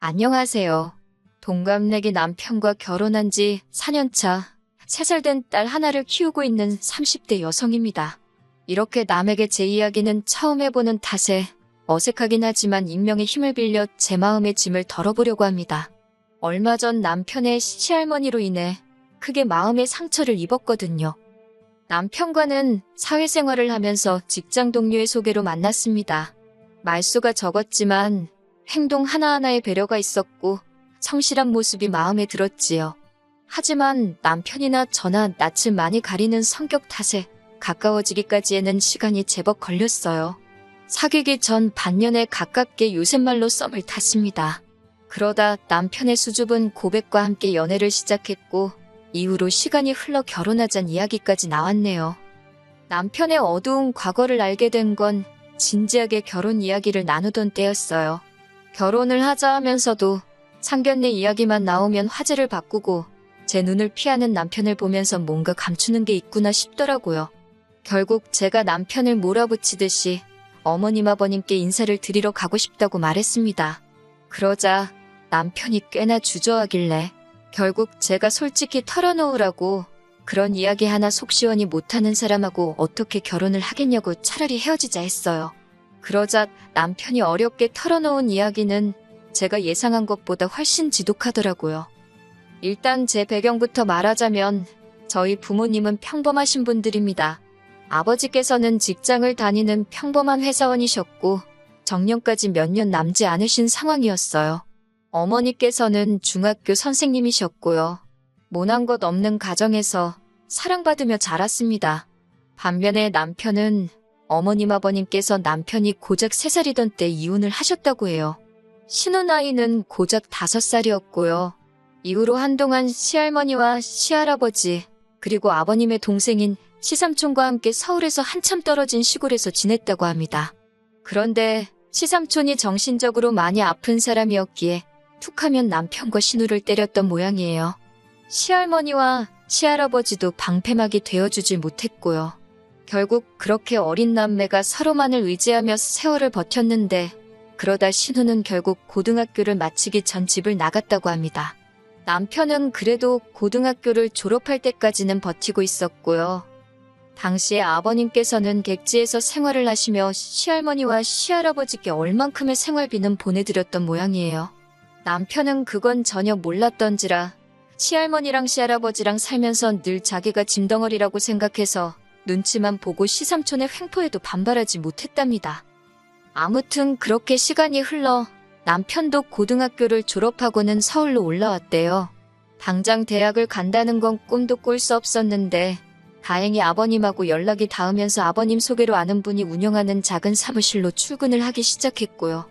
안녕하세요. 동갑내기 남편과 결혼한 지 4년차, 3살 된 딸 하나를 키우고 있는 30대 여성입니다. 이렇게 남에게 제 이야기는 처음 해보는 탓에 어색하긴 하지만 익명의 힘을 빌려 제 마음의 짐을 덜어보려고 합니다. 얼마 전 남편의 시할머니로 인해 크게 마음의 상처를 입었거든요. 남편과는 사회생활을 하면서 직장 동료의 소개로 만났습니다. 말수가 적었지만 행동 하나하나에 배려가 있었고 성실한 모습이 마음에 들었지요. 하지만 남편이나 저나 낯을 많이 가리는 성격 탓에 가까워지기까지에는 시간이 제법 걸렸어요. 사귀기 전 반년에 가깝게 요새말로 썸을 탔습니다. 그러다 남편의 수줍은 고백과 함께 연애를 시작했고 이후로 시간이 흘러 결혼하잔 이야기까지 나왔네요. 남편의 어두운 과거를 알게 된 건 진지하게 결혼 이야기를 나누던 때였어요. 결혼을 하자 하면서도 상견례 이야기만 나오면 화제를 바꾸고 제 눈을 피하는 남편을 보면서 뭔가 감추는 게 있구나 싶더라고요. 결국 제가 남편을 몰아붙이듯이 어머님 아버님께 인사를 드리러 가고 싶다고 말했습니다. 그러자 남편이 꽤나 주저하길래 결국 제가 솔직히 털어놓으라고 그런 이야기 하나 속 시원히 못하는 사람하고 어떻게 결혼을 하겠냐고 차라리 헤어지자 했어요. 그러자 남편이 어렵게 털어놓은 이야기는 제가 예상한 것보다 훨씬 지독하더라고요. 일단 제 배경부터 말하자면 저희 부모님은 평범하신 분들입니다. 아버지께서는 직장을 다니는 평범한 회사원이셨고 정년까지 몇 년 남지 않으신 상황이었어요. 어머니께서는 중학교 선생님이셨고요. 모난 것 없는 가정에서 사랑받으며 자랐습니다. 반면에 남편은 어머님 아버님께서 남편이 고작 3살이던 때 이혼을 하셨다고 해요. 신혼 나이는 고작 5살이었고요. 이후로 한동안 시할머니와 시할아버지 그리고 아버님의 동생인 시삼촌과 함께 서울에서 한참 떨어진 시골에서 지냈다고 합니다. 그런데 시삼촌이 정신적으로 많이 아픈 사람이었기에 툭하면 남편과 신우를 때렸던 모양이에요. 시할머니와 시할아버지도 방패막이 되어주질 못했고요. 결국 그렇게 어린 남매가 서로만을 의지하며 세월을 버텼는데 그러다 신우는 결국 고등학교를 마치기 전 집을 나갔다고 합니다. 남편은 그래도 고등학교를 졸업할 때까지는 버티고 있었고요. 당시에 아버님께서는 객지에서 생활을 하시며 시할머니와 시할아버지께 얼만큼의 생활비는 보내드렸던 모양이에요. 남편은 그건 전혀 몰랐던지라 시할머니랑 시할아버지랑 살면서 늘 자기가 짐덩어리라고 생각해서 눈치만 보고 시삼촌의 횡포에도 반발하지 못했답니다. 아무튼 그렇게 시간이 흘러 남편도 고등학교를 졸업하고는 서울로 올라왔대요. 당장 대학을 간다는 건 꿈도 꿀 수 없었는데 다행히 아버님하고 연락이 닿으면서 아버님 소개로 아는 분이 운영하는 작은 사무실로 출근을 하기 시작했고요.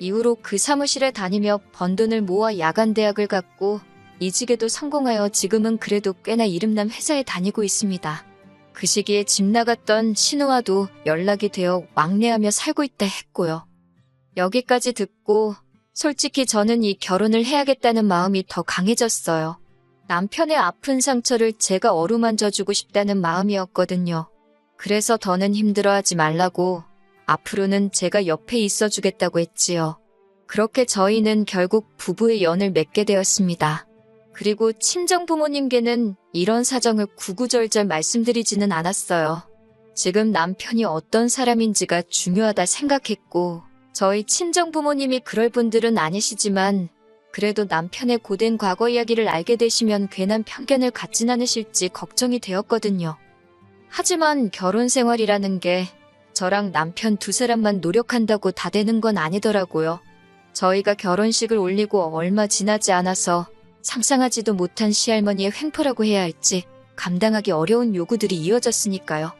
이후로 그 사무실에 다니며 번 돈을 모아 야간 대학을 갔고 이직에도 성공하여 지금은 그래도 꽤나 이름난 회사에 다니고 있습니다. 그 시기에 집 나갔던 신우와도 연락이 되어 왕래하며 살고 있다 했고요. 여기까지 듣고 솔직히 저는 이 결혼을 해야겠다는 마음이 더 강해졌어요. 남편의 아픈 상처를 제가 어루만져주고 싶다는 마음이었거든요. 그래서 더는 힘들어하지 말라고 앞으로는 제가 옆에 있어주겠다고 했지요. 그렇게 저희는 결국 부부의 연을 맺게 되었습니다. 그리고 친정 부모님께는 이런 사정을 구구절절 말씀드리지는 않았어요. 지금 남편이 어떤 사람인지가 중요하다 생각했고, 저희 친정 부모님이 그럴 분들은 아니시지만, 그래도 남편의 고된 과거 이야기를 알게 되시면 괜한 편견을 갖진 않으실지 걱정이 되었거든요. 하지만 결혼 생활이라는 게 저랑 남편 두 사람만 노력한다고 다 되는 건 아니더라고요. 저희가 결혼식을 올리고 얼마 지나지 않아서 상상하지도 못한 시할머니의 횡포라고 해야 할지 감당하기 어려운 요구들이 이어졌으니까요.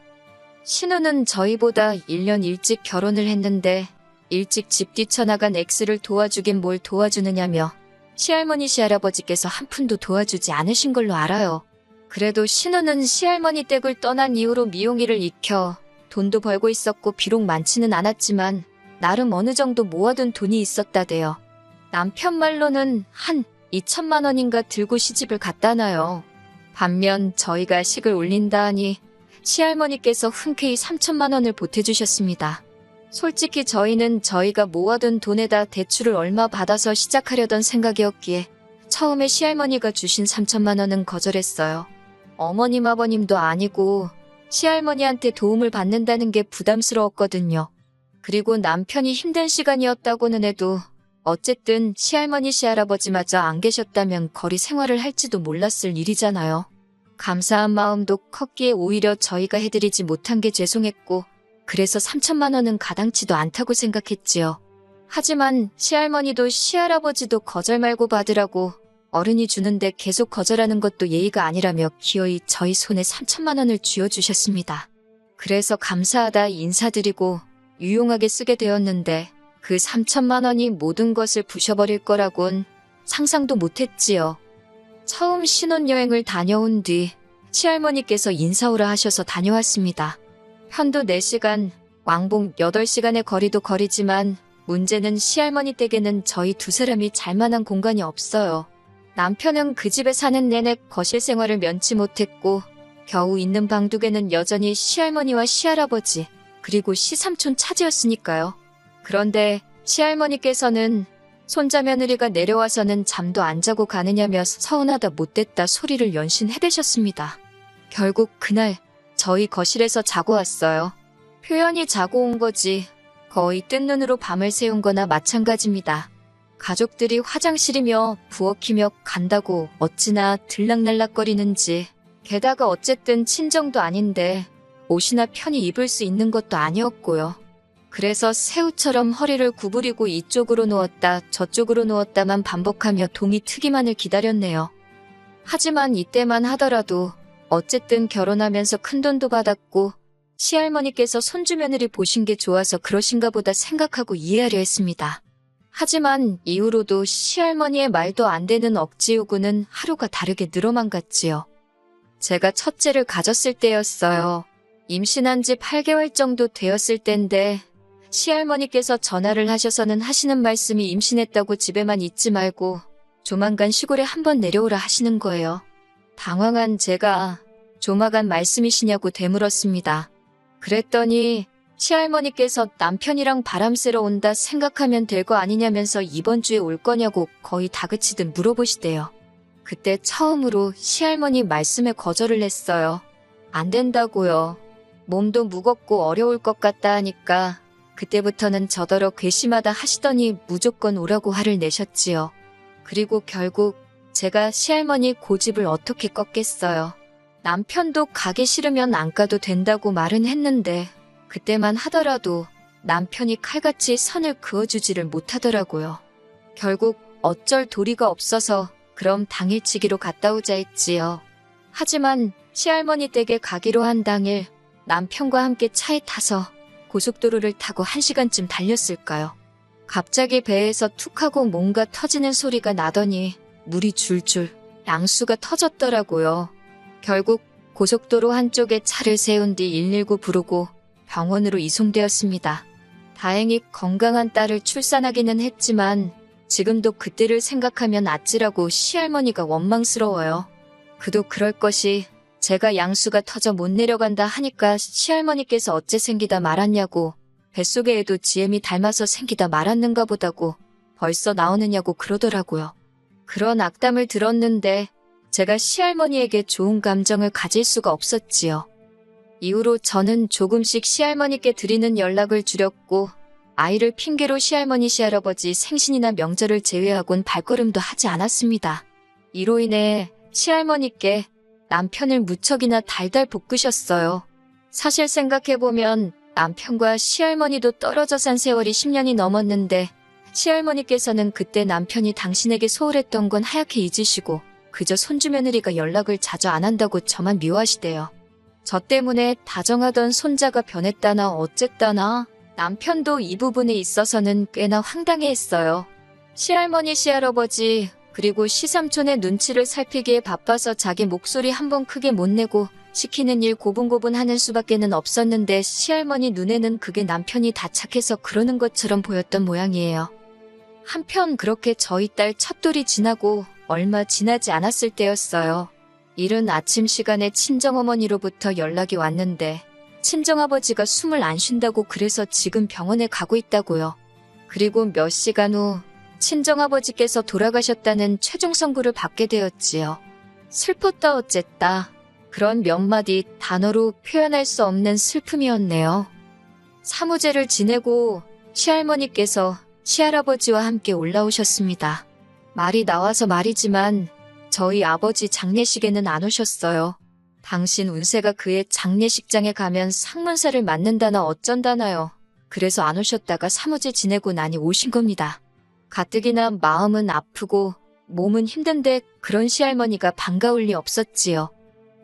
신우는 저희보다 1년 일찍 결혼을 했는데 일찍 집 뛰쳐나간 X를 도와주긴 뭘 도와주느냐며 시할머니 시할아버지께서 한 푼도 도와주지 않으신 걸로 알아요. 그래도 신우는 시할머니 댁을 떠난 이후로 미용일을 익혀 돈도 벌고 있었고 비록 많지는 않았지만 나름 어느 정도 모아둔 돈이 있었다대요. 남편 말로는 한 2천만 원인가 들고 시집을 갔다나요. 반면 저희가 식을 올린다 하니 시할머니께서 흔쾌히 3천만 원을 보태주셨습니다. 솔직히 저희는 저희가 모아둔 돈에다 대출을 얼마 받아서 시작하려던 생각이었기에 처음에 시할머니가 주신 3천만 원은 거절했어요. 어머님 아버님도 아니고 시할머니한테 도움을 받는다는 게 부담스러웠거든요. 그리고 남편이 힘든 시간이었다고는 해도 어쨌든 시할머니 시할아버지마저 안 계셨다면 거리 생활을 할지도 몰랐을 일이잖아요. 감사한 마음도 컸기에 오히려 저희가 해드리지 못한 게 죄송했고 그래서 3천만 원은 가당치도 않다고 생각했지요. 하지만 시할머니도 시할아버지도 거절 말고 받으라고 어른이 주는데 계속 거절하는 것도 예의가 아니라며 기어이 저희 손에 3천만 원을 쥐어주셨습니다. 그래서 감사하다 인사드리고 유용하게 쓰게 되었는데 그 3천만 원이 모든 것을 부셔버릴 거라곤 상상도 못했지요. 처음 신혼여행을 다녀온 뒤 시할머니께서 인사오라 하셔서 다녀왔습니다. 편도 4시간, 왕복 8시간의 거리도 거리지만 문제는 시할머니 댁에는 저희 두 사람이 잘만한 공간이 없어요. 남편은 그 집에 사는 내내 거실 생활을 면치 못했고 겨우 있는 방 두 개는 여전히 시할머니와 시할아버지 그리고 시삼촌 차지였으니까요. 그런데 시할머니께서는 손자 며느리가 내려와서는 잠도 안 자고 가느냐며 서운하다 못됐다 소리를 연신 해대셨습니다. 결국 그날 저희 거실에서 자고 왔어요. 표현이 자고 온 거지 거의 뜬 눈으로 밤을 새운 거나 마찬가지입니다. 가족들이 화장실이며 부엌이며 간다고 어찌나 들락날락거리는지 게다가 어쨌든 친정도 아닌데 옷이나 편히 입을 수 있는 것도 아니었고요. 그래서 새우처럼 허리를 구부리고 이쪽으로 누웠다 저쪽으로 누웠다만 반복하며 동이 트기만을 기다렸네요. 하지만 이때만 하더라도 어쨌든 결혼하면서 큰돈도 받았고 시할머니께서 손주 며느리 보신 게 좋아서 그러신가 보다 생각하고 이해하려 했습니다. 하지만 이후로도 시할머니의 말도 안 되는 억지 요구는 하루가 다르게 늘어만 갔지요. 제가 첫째를 가졌을 때였어요. 임신한 지 8개월 정도 되었을 때인데 시할머니께서 전화를 하셔서는 하시는 말씀이 임신했다고 집에만 있지 말고 조만간 시골에 한번 내려오라 하시는 거예요. 당황한 제가 조마간 말씀이시냐고 되물었습니다. 그랬더니 시할머니께서 남편이랑 바람 쐬러 온다 생각하면 될 거 아니냐면서 이번 주에 올 거냐고 거의 다그치듯 물어보시대요. 그때 처음으로 시할머니 말씀에 거절을 했어요. 안 된다고요. 몸도 무겁고 어려울 것 같다 하니까 그때부터는 저더러 괘씸하다 하시더니 무조건 오라고 화를 내셨지요. 그리고 결국 제가 시할머니 고집을 어떻게 꺾겠어요. 남편도 가기 싫으면 안 가도 된다고 말은 했는데 그때만 하더라도 남편이 칼같이 선을 그어주지를 못하더라고요. 결국 어쩔 도리가 없어서 그럼 당일치기로 갔다 오자 했지요. 하지만 시할머니 댁에 가기로 한 당일 남편과 함께 차에 타서 고속도로를 타고 한 시간쯤 달렸을까요? 갑자기 배에서 툭 하고 뭔가 터지는 소리가 나더니 물이 줄줄 양수가 터졌더라고요. 결국 고속도로 한쪽에 차를 세운 뒤 119 부르고 병원으로 이송되었습니다. 다행히 건강한 딸을 출산하기는 했지만 지금도 그때를 생각하면 아찔하고 시할머니가 원망스러워요. 그도 그럴 것이 제가 양수가 터져 못 내려간다 하니까 시할머니께서 어째 생기다 말았냐고 뱃속에 애도 지엠이 닮아서 생기다 말았는가 보다고 벌써 나오느냐고 그러더라고요. 그런 악담을 들었는데 제가 시할머니에게 좋은 감정을 가질 수가 없었지요. 이후로 저는 조금씩 시할머니께 드리는 연락을 줄였고 아이를 핑계로 시할머니 시할아버지 생신이나 명절을 제외하곤 발걸음도 하지 않았습니다. 이로 인해 시할머니께 남편을 무척이나 달달 볶으셨어요. 사실 생각해보면 남편과 시할머니도 떨어져 산 세월이 10년이 넘었는데 시할머니께서는 그때 남편이 당신에게 소홀했던 건 하얗게 잊으시고 그저 손주 며느리가 연락을 자주 안 한다고 저만 미워하시대요. 저 때문에 다정하던 손자가 변했다나 어쨌다나 남편도 이 부분에 있어서는 꽤나 황당해했어요. 시할머니 시할아버지 그리고 시삼촌의 눈치를 살피기에 바빠서 자기 목소리 한 번 크게 못 내고 시키는 일 고분고분 하는 수밖에는 없었는데 시할머니 눈에는 그게 남편이 다 착해서 그러는 것처럼 보였던 모양이에요. 한편 그렇게 저희 딸 첫돌이 지나고 얼마 지나지 않았을 때였어요. 이른 아침 시간에 친정어머니로부터 연락이 왔는데 친정아버지가 숨을 안 쉰다고 그래서 지금 병원에 가고 있다고요. 그리고 몇 시간 후 친정아버지께서 돌아가셨다는 최종 선고를 받게 되었지요. 슬펐다 어쨌다. 그런 몇 마디 단어로 표현할 수 없는 슬픔이었네요. 사무제를 지내고 시할머니께서 시할아버지와 함께 올라오셨습니다. 말이 나와서 말이지만 저희 아버지 장례식에는 안 오셨어요. 당신 운세가 그의 장례식장에 가면 상문사를 맞는다나 어쩐다나요. 그래서 안 오셨다가 사무제 지내고 나니 오신 겁니다. 가뜩이나 마음은 아프고 몸은 힘든데 그런 시할머니가 반가울 리 없었지요.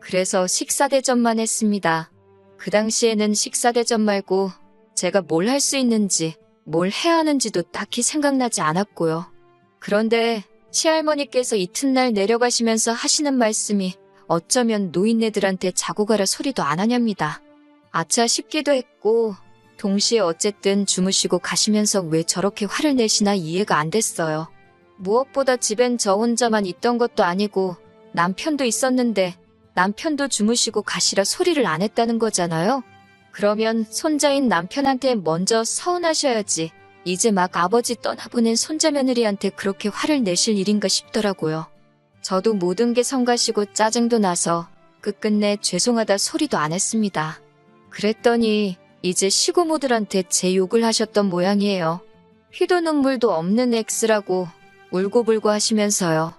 그래서 식사대접만 했습니다. 그 당시에는 식사대접 말고 제가 뭘 할 수 있는지, 뭘 해야 하는지도 딱히 생각나지 않았고요. 그런데 시할머니께서 이튿날 내려가시면서 하시는 말씀이 어쩌면 노인네들한테 자고 가라 소리도 안 하냐입니다. 아차 싶기도 했고, 동시에 어쨌든 주무시고 가시면서 왜 저렇게 화를 내시나 이해가 안 됐어요. 무엇보다 집엔 저 혼자만 있던 것도 아니고 남편도 있었는데 남편도 주무시고 가시라 소리를 안 했다는 거잖아요. 그러면 손자인 남편한테 먼저 서운하셔야지. 이제 막 아버지 떠나보낸 손자 며느리한테 그렇게 화를 내실 일인가 싶더라고요. 저도 모든 게 성가시고 짜증도 나서 끝끝내 죄송하다 소리도 안 했습니다. 그랬더니 이제 시고모들한테 제 욕을 하셨던 모양이에요. 피도 눈물도 없는 X라고 울고불고 하시면서요.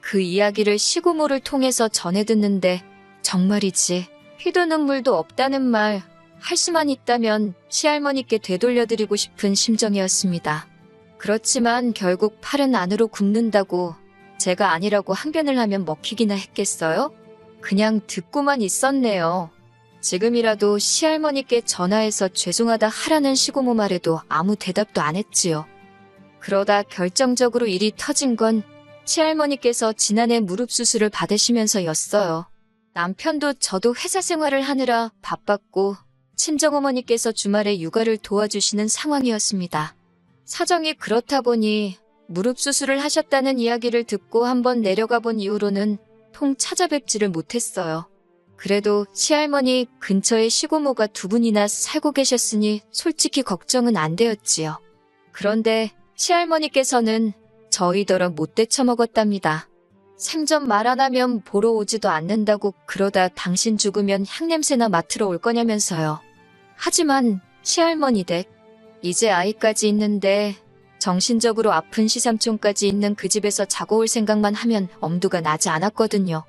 그 이야기를 시고모를 통해서 전해 듣는데 정말이지 피도 눈물도 없다는 말 할 수만 있다면 시할머니께 되돌려드리고 싶은 심정이었습니다. 그렇지만 결국 팔은 안으로 굽는다고 제가 아니라고 항변을 하면 먹히기나 했겠어요? 그냥 듣고만 있었네요. 지금이라도 시할머니께 전화해서 죄송하다 하라는 시고모 말에도 아무 대답도 안 했지요. 그러다 결정적으로 일이 터진 건 시할머니께서 지난해 무릎 수술을 받으시면서였어요. 남편도 저도 회사 생활을 하느라 바빴고 친정어머니께서 주말에 육아를 도와주시는 상황이었습니다. 사정이 그렇다 보니 무릎 수술을 하셨다는 이야기를 듣고 한번 내려가 본 이후로는 통 찾아뵙지를 못했어요. 그래도 시할머니 근처에 시고모가 두 분이나 살고 계셨으니 솔직히 걱정은 안 되었지요. 그런데 시할머니께서는 저희더러 못 대처먹었답니다. 생전 말 안 하면 보러 오지도 않는다고 그러다 당신 죽으면 향냄새나 맡으러 올 거냐면서요. 하지만 시할머니 댁 이제 아이까지 있는데 정신적으로 아픈 시삼촌까지 있는 그 집에서 자고 올 생각만 하면 엄두가 나지 않았거든요.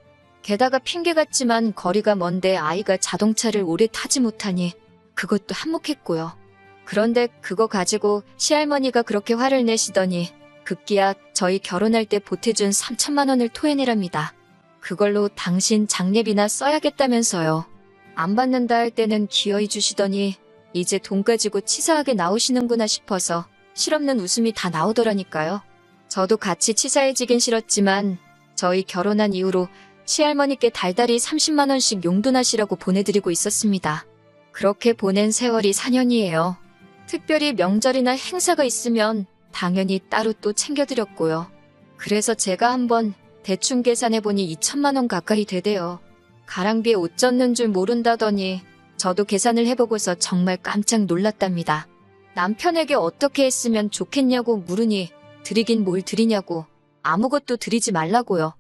게다가 핑계 같지만 거리가 먼데 아이가 자동차를 오래 타지 못하니 그것도 한몫했고요. 그런데 그거 가지고 시할머니가 그렇게 화를 내시더니 급기야 저희 결혼할 때 보태준 3천만 원을 토해내랍니다. 그걸로 당신 장례비나 써야겠다면서요. 안 받는다 할 때는 기어이 주시더니 이제 돈 가지고 치사하게 나오시는구나 싶어서 실없는 웃음이 다 나오더라니까요. 저도 같이 치사해지긴 싫었지만 저희 결혼한 이후로 시할머니께 달달이 30만 원씩 용돈하시라고 보내드리고 있었습니다. 그렇게 보낸 세월이 4년이에요. 특별히 명절이나 행사가 있으면 당연히 따로 또 챙겨드렸고요. 그래서 제가 한번 대충 계산해보니 2천만 원 가까이 되대요. 가랑비에 옷 젖는 줄 모른다더니 저도 계산을 해보고서 정말 깜짝 놀랐답니다. 남편에게 어떻게 했으면 좋겠냐고 물으니 드리긴 뭘 드리냐고 아무것도 드리지 말라고요.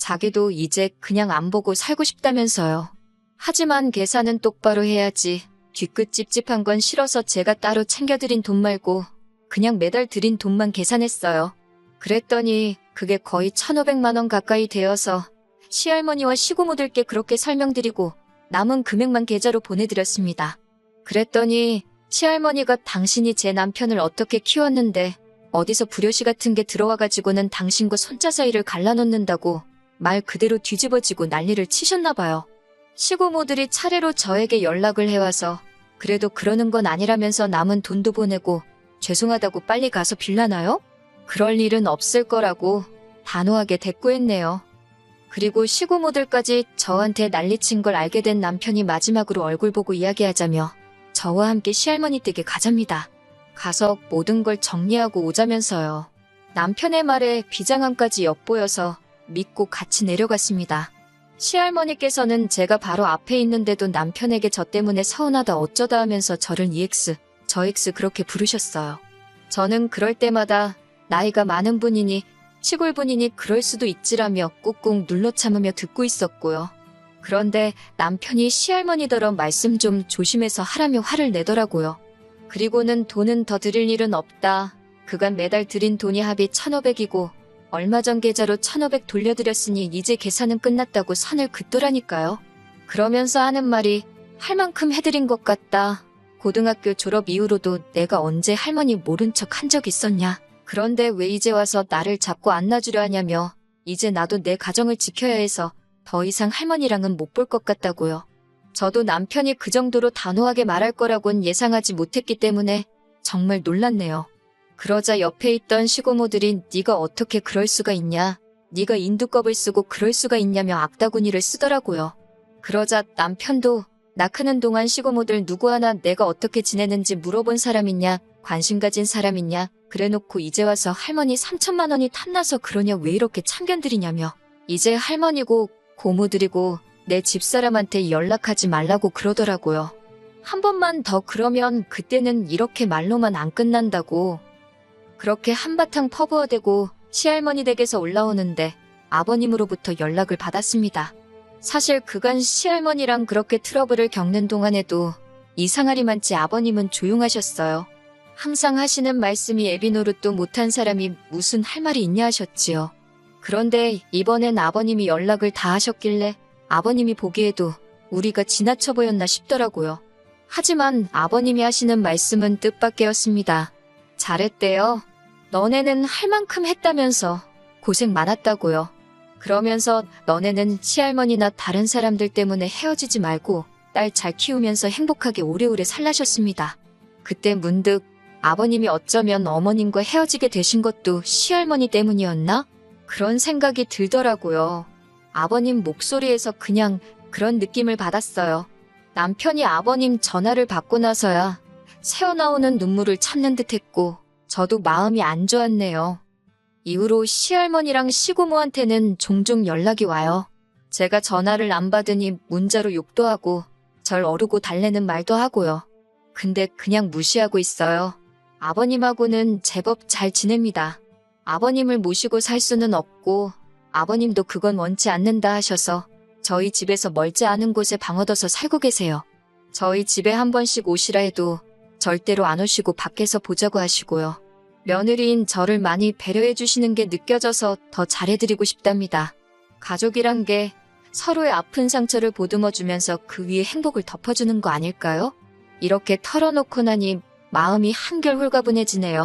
자기도 이제 그냥 안 보고 살고 싶다면서요. 하지만 계산은 똑바로 해야지. 뒤끝 찝찝한 건 싫어서 제가 따로 챙겨드린 돈 말고 그냥 매달 드린 돈만 계산했어요. 그랬더니 그게 거의 1,500만 원 가까이 되어서 시할머니와 시고모들께 그렇게 설명드리고 남은 금액만 계좌로 보내드렸습니다. 그랬더니 시할머니가 당신이 제 남편을 어떻게 키웠는데 어디서 불효시 같은 게 들어와가지고는 당신과 손자 사이를 갈라놓는다고 말 그대로 뒤집어지고 난리를 치셨나 봐요. 시고모들이 차례로 저에게 연락을 해와서 그래도 그러는 건 아니라면서 남은 돈도 보내고 죄송하다고 빨리 가서 빌라나요? 그럴 일은 없을 거라고 단호하게 대꾸했네요. 그리고 시고모들까지 저한테 난리친 걸 알게 된 남편이 마지막으로 얼굴 보고 이야기하자며 저와 함께 시할머니 댁에 가잡니다. 가서 모든 걸 정리하고 오자면서요. 남편의 말에 비장함까지 엿보여서 믿고 같이 내려갔습니다. 시할머니께서는 제가 바로 앞에 있는데도 남편에게 저 때문에 서운하다 어쩌다 하면서 저를 EX, 저 X 그렇게 부르셨어요. 저는 그럴 때마다 나이가 많은 분이니 시골 분이니 그럴 수도 있지라며 꾹꾹 눌러 참으며 듣고 있었고요. 그런데 남편이 시할머니더러 말씀 좀 조심해서 하라며 화를 내더라고요. 그리고는 돈은 더 드릴 일은 없다. 그간 매달 드린 돈이 합이 1,500이고 얼마 전 계좌로 1,500 돌려드렸으니 이제 계산은 끝났다고 선을 긋더라니까요. 그러면서 하는 말이 할 만큼 해드린 것 같다. 고등학교 졸업 이후로도 내가 언제 할머니 모른 척 한 적 있었냐. 그런데 왜 이제 와서 나를 자꾸 안 놔주려 하냐며 이제 나도 내 가정을 지켜야 해서 더 이상 할머니랑은 못 볼 것 같다고요. 저도 남편이 그 정도로 단호하게 말할 거라곤 예상하지 못했기 때문에 정말 놀랐네요. 그러자 옆에 있던 시고모들이 네가 어떻게 그럴 수가 있냐. 네가 인두껍을 쓰고 그럴 수가 있냐며 악다구니를 쓰더라고요. 그러자 남편도 나 크는 동안 시고모들 누구 하나 내가 어떻게 지내는지 물어본 사람 있냐, 관심 가진 사람 있냐, 그래놓고 이제 와서 할머니 3천만 원이 탐나서 그러냐 왜 이렇게 참견들이냐며. 이제 할머니고 고모들이고 내 집사람한테 연락하지 말라고 그러더라고요. 한 번만 더 그러면 그때는 이렇게 말로만 안 끝난다고. 그렇게 한바탕 퍼부어대고 시할머니 댁에서 올라오는데 아버님으로부터 연락을 받았습니다. 사실 그간 시할머니랑 그렇게 트러블을 겪는 동안에도 이상하리만치 아버님은 조용하셨어요. 항상 하시는 말씀이 애비 노릇도 못한 사람이 무슨 할 말이 있냐 하셨지요. 그런데 이번엔 아버님이 연락을 다 하셨길래 아버님이 보기에도 우리가 지나쳐 보였나 싶더라고요. 하지만 아버님이 하시는 말씀은 뜻밖이었습니다. 잘했대요. 너네는 할 만큼 했다면서 고생 많았다고요. 그러면서 너네는 시할머니나 다른 사람들 때문에 헤어지지 말고 딸 잘 키우면서 행복하게 오래오래 살라셨습니다. 그때 문득 아버님이 어쩌면 어머님과 헤어지게 되신 것도 시할머니 때문이었나? 그런 생각이 들더라고요. 아버님 목소리에서 그냥 그런 느낌을 받았어요. 남편이 아버님 전화를 받고 나서야 새어나오는 눈물을 참는 듯 했고, 저도 마음이 안 좋았네요. 이후로 시할머니랑 시고모한테는 종종 연락이 와요. 제가 전화를 안 받으니 문자로 욕도 하고, 절 어르고 달래는 말도 하고요. 근데 그냥 무시하고 있어요. 아버님하고는 제법 잘 지냅니다. 아버님을 모시고 살 수는 없고, 아버님도 그건 원치 않는다 하셔서 저희 집에서 멀지 않은 곳에 방 얻어서 살고 계세요. 저희 집에 한 번씩 오시라 해도 절대로 안 오시고 밖에서 보자고 하시고요. 며느리인 저를 많이 배려해 주시는 게 느껴져서 더 잘해드리고 싶답니다. 가족이란 게 서로의 아픈 상처를 보듬어 주면서 그 위에 행복을 덮어주는 거 아닐까요? 이렇게 털어놓고 나니 마음이 한결 홀가분해지네요.